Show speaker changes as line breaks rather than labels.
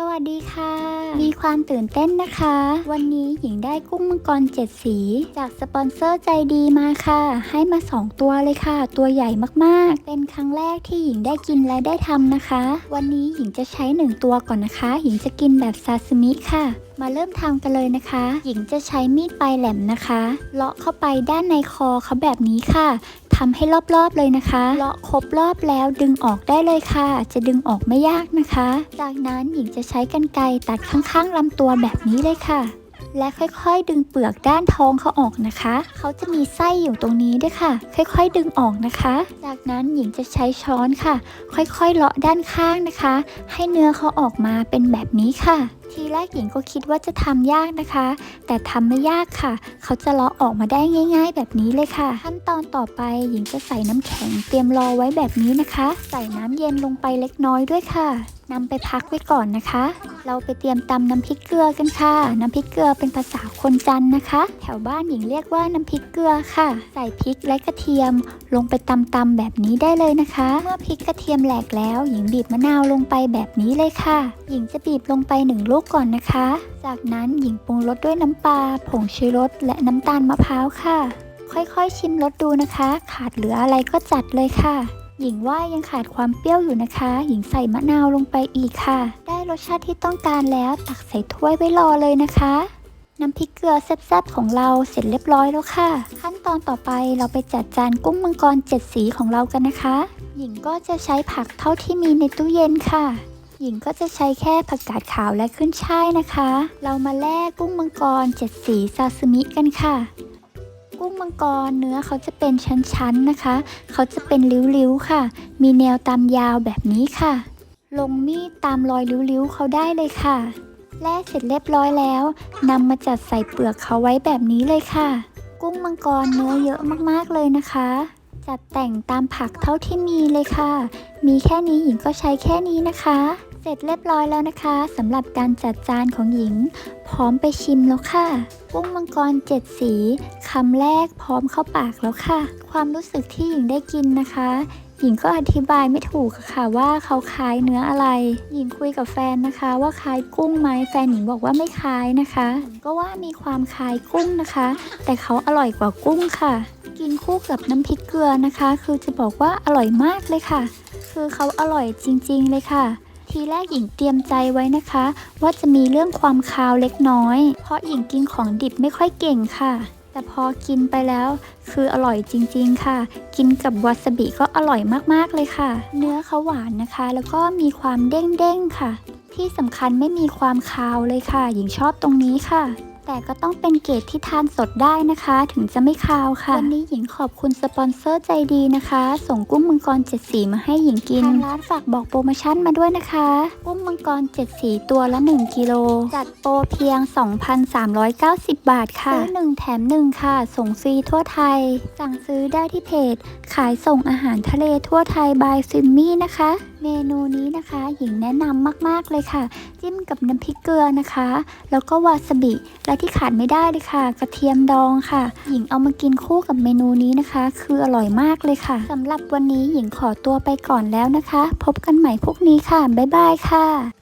สวัสดีค่ะ มีความตื่นเต้นนะคะ วันนี้หญิงได้กุ้งมังกรเจ็ดสี จากสปอนเซอร์ใจดีมาค่ะ ให้มา 2 ตัวเลยค่ะ ตัวใหญ่มากๆ เป็นครั้งแรกที่หญิงได้กินและได้ทำนะคะ วันนี้หญิงจะใช้ 1 ตัวก่อนนะคะ หญิงจะกินแบบซาซิมิค่ะ มาเริ่มทำกันเลยนะคะ หญิงจะใช้มีดปลายแหลมนะคะ เลาะเข้าไปด้านในคอเขาแบบนี้ค่ะ ทำให้รอบๆเลยนะคะเลาะครบรอบแล้วดึงออกได้เลยค่ะ จะดึงออกไม่ยากนะคะ จากนั้นหญิงจะใช้กรรไกรตัดข้างๆลำตัวแบบนี้เลยค่ะ และค่อยๆ ดึงเปลือกด้านท้องเขาออกนะคะ เขาจะมีไส้อยู่ตรงนี้ด้วยค่ะ ค่อยๆ ดึงออกนะคะ จากนั้นหญิงจะใช้ช้อนค่ะ ค่อยๆ เลาะด้านข้างนะคะ ให้เนื้อเขาออกมาเป็นแบบนี้ค่ะ ทีแรกหญิงก็คิดว่าจะทำยากนะคะ แต่ทำไม่ยากค่ะ เขาจะเลาะออกมาได้ง่าย ๆ แบบนี้เลยค่ะ ขั้นตอนต่อไปหญิงจะใส่น้ำแข็งเตรียมรอไว้แบบนี้นะคะ ใส่น้ำเย็นลงไปเล็กน้อยด้วยค่ะนำไปพักไว้ก่อนนะคะ เราไปเตรียมตำน้ำพริกเกลือกันค่ะ น้ำพริกเกลือเป็นภาษาคนจันทร์นะคะ แถวบ้านหญิงเรียกว่าน้ำพริกเกลือค่ะ ใส่พริกและกระเทียม ลงไปตำๆแบบนี้ได้เลยนะคะ เมื่อพริกกระเทียมแหลกแล้ว หญิงบีบมะนาวลงไปแบบนี้เลยค่ะ หญิงจะบีบลงไปหนึ่งลูกก่อนนะคะ จากนั้นหญิงปรุงรสด้วยน้ำปลา ผงชูรส และน้ำตาลมะพร้าวค่ะ ค่อยๆ ชิมรสดูนะคะ ขาดเหลืออะไรก็จัดเลยค่ะ หญิงว่ายังขาดความเปรี้ยวอยู่นะคะ หญิงใส่มะนาวลงไปอีกค่ะ ได้รสชาติที่ต้องการแล้วตักใส่ถ้วยไว้รอเลยนะคะน้ำพริกเกลือแซ่บๆของเราเสร็จเรียบร้อยแล้วค่ะ ขั้นตอนต่อไปเราไปจัดจานกุ้งมังกรเจ็ดสีของเรากันนะคะ หญิงก็จะใช้ผักเท่าที่มีในตู้เย็นค่ะ หญิงก็จะใช้แค่ผักกาดขาวและขึ้นช่ายนะคะ เรามาแล่กุ้งมังกรเจ็ดสีซาซิมิกันค่ะ กุ้งมังกรเนื้อเขาจะเป็นชั้นๆนะคะ เขาจะเป็นริ้วๆค่ะ มีแนวตามยาวแบบนี้ค่ะ ลงมีดตามรอยริ้วๆเขาได้เลยค่ะแล่เสร็จเรียบร้อยแล้วนำมาจัดใส่เปลือกเขาไว้แบบนี้เลยค่ะ กุ้งมังกรเนื้อเยอะมากๆเลยนะคะ จัดแต่งตามผักเท่าที่มีเลยค่ะ มีแค่นี้หญิงก็ใช้แค่นี้นะคะ เสร็จเรียบร้อยแล้วนะคะสำหรับการจัดจานของหญิง พร้อมไปชิมแล้วค่ะกุ้งมังกรเจ็ดสีคำแรกพร้อมเข้าปากแล้วค่ะ ความรู้สึกที่หญิงได้กินนะคะ หญิงก็อธิบายไม่ถูกค่ะว่าเขาคล้ายเนื้ออะไร หญิงคุยกับแฟนนะคะ ว่าคล้ายกุ้งไหมแฟนหญิงบอกว่าไม่คล้ายนะคะ ก็ว่ามีความคล้ายกุ้งนะคะ แต่เขาอร่อยกว่ากุ้งค่ะ กินคู่กับน้ำพริกเกลือนะคะ คือจะบอกว่าอร่อยมากเลยค่ะ คือเขาอร่อยจริง ๆ เลยค่ะทีแรกหญิงเตรียมใจไว้นะคะ ว่าจะมีเรื่องความคาวเล็กน้อย เพราะหญิงกินของดิบไม่ค่อยเก่งค่ะ แต่พอกินไปแล้วคืออร่อยจริงๆค่ะ กินกับวาซาบิก็อร่อยมากๆเลยค่ะ เนื้อเขาหวานนะคะ แล้วก็มีความเด้งๆค่ะ ที่สำคัญไม่มีความคาวเลยค่ะ หญิงชอบตรงนี้ค่ะ แต่ก็ต้องเป็นเกรดที่ทานสดได้นะคะ ถึงจะไม่คาวค่ะ วันนี้หญิงขอบคุณสปอนเซอร์ใจดีนะคะ ส่งกุ้งมังกรเจ็ดสีมาให้หญิงกินทางร้านฝากบอกโปรโมชั่นมาด้วยนะคะ กุ้งมังกรเจ็ดสีตัวละ 1กิโลจัดโปรเพียง 2,390 บาทค่ะซื้อ1แถม1ค่ะ ส่งฟรีทั่วไทย สั่งซื้อได้ที่เพจ ขายส่งอาหารทะเลทั่วไทยบายซิมมี่นะคะเมนูนี้นะคะหญิงแนะนำมากๆเลยค่ะ จิ้มกับน้ำพริกเกลือนะคะ แล้วก็วาซาบิและที่ขาดไม่ได้เลยค่ะ กระเทียมดองค่ะ หญิงเอามากินคู่กับเมนูนี้นะคะ คืออร่อยมากเลยค่ะสำหรับวันนี้หญิงขอตัวไปก่อนแล้วนะคะ พบกันใหม่พรุ่งนี้ค่ะ บ๊ายบายค่ะ